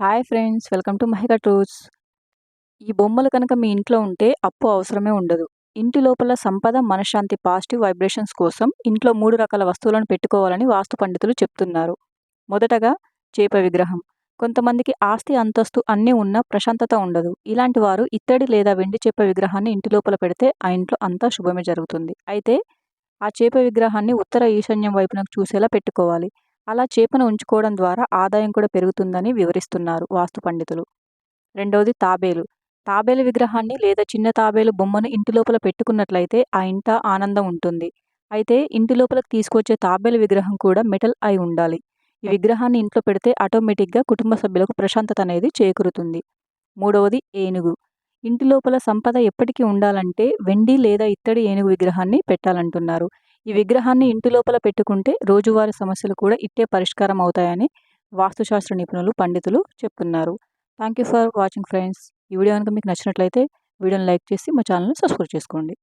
Hi friends welcome to Mahika tours. ఈ బొమ్మలు కనుక మీ ఇంట్లో ఉంటే అప్పు అవసరమే ఉండదు. ఇంటి లోపల సంపద మనశ్శాంతి పాజిటివ్ వైబ్రేషన్స్ కోసం ఇంట్లో మూడు రకాల వస్తువులను పెట్టుకోవాలని వాస్తు పండితులు చెప్తున్నారు. మొదటగా చేప విగ్రహం. కొంతమందికి ఆస్తి అంతస్తు అన్నీ ఉన్నా ప్రశాంతత ఉండదు. ఇలాంటి వారు ఇత్తడి లేదా వెండి చేప విగ్రహాన్ని ఇంటి లోపల పెడితే ఆ ఇంట్లో అంతా శుభమే జరుగుతుంది. అయితే ఆ చేప విగ్రహాన్ని ఉత్తర ఈశాన్యం వైపునకు చూసేలా పెట్టుకోవాలి. అలా చేపను ఉంచుకోవడం ద్వారా ఆదాయం కూడా పెరుగుతుందని వివరిస్తున్నారు వాస్తు పండితులు. రెండవది తాబేలు. తాబేలు విగ్రహాన్ని లేదా చిన్న తాబేలు బొమ్మను ఇంటి లోపల పెట్టుకున్నట్లయితే ఆ ఇంట ఆనందం ఉంటుంది. అయితే ఇంటి లోపలికి తీసుకొచ్చే తాబేలు విగ్రహం కూడా మెటల్ అయి ఉండాలి. ఈ విగ్రహాన్ని ఇంట్లో పెడితే ఆటోమేటిక్గా కుటుంబ సభ్యులకు ప్రశాంతత అనేది చేకూరుతుంది. మూడవది ఏనుగు. ఇంటి లోపల సంపద ఎప్పటికీ ఉండాలంటే వెండి లేదా ఇత్తడి ఏనుగు విగ్రహాన్ని పెట్టాలంటున్నారు. ఈ విగ్రహాన్ని ఇంటి లోపల పెట్టుకుంటే రోజువారీ సమస్యలు కూడా ఇట్టే పరిష్కారం అవుతాయని వాస్తుశాస్త్ర నిపుణులు పండితులు చెప్తున్నారు. Thank you for watching friends ఈ వీడియో కనుక మీకు నచ్చినట్లయితే వీడియోని లైక్ చేసి మా ఛానల్ని సబ్స్క్రైబ్ చేసుకోండి.